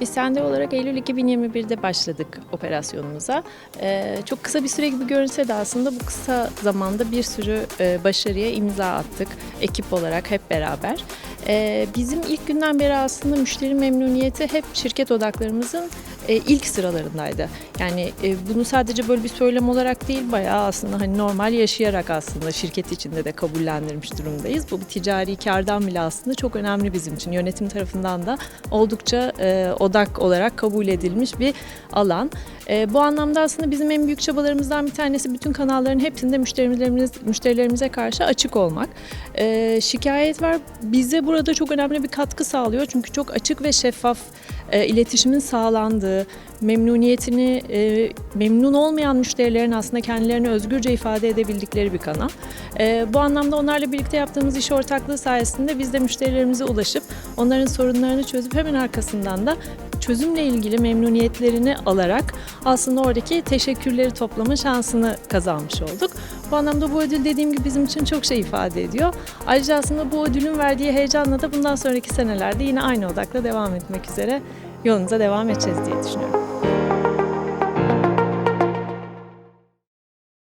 Biz sende olarak Eylül 2021'de başladık operasyonumuza. Ee, çok kısa bir süre gibi görünse de aslında bu kısa zamanda bir sürü e, başarıya imza attık ekip olarak hep beraber. Ee, bizim ilk günden beri aslında müşteri memnuniyeti hep şirket odaklarımızın e, ilk sıralarındaydı. Yani e, bunu sadece böyle bir söylem olarak değil bayağı aslında hani normal yaşayarak aslında şirket içinde de kabullendirmiş durumdayız. Bu bir ticari kardan bile aslında çok önemli bizim için. Yönetim tarafından da oldukça e, odak olarak kabul edilmiş bir alan. Bu anlamda aslında bizim en büyük çabalarımızdan bir tanesi bütün kanalların hepsinde müşterilerimiz, müşterilerimize karşı açık olmak. Şikayet var bize burada çok önemli bir katkı sağlıyor. Çünkü çok açık ve şeffaf e, iletişimin sağlandığı, memnuniyetini e, memnun olmayan müşterilerin aslında kendilerini özgürce ifade edebildikleri bir kanal. E, bu anlamda onlarla birlikte yaptığımız iş ortaklığı sayesinde biz de müşterilerimize ulaşıp onların sorunlarını çözüp hemen arkasından da çözümle ilgili memnuniyetlerini alarak aslında oradaki teşekkürleri toplama şansını kazanmış olduk. Bu anlamda bu ödül dediğim gibi bizim için çok şey ifade ediyor. Ayrıca aslında bu ödülün verdiği heyecanla da bundan sonraki senelerde yine aynı odakla devam etmek üzere yolumuza devam edeceğiz diye düşünüyorum.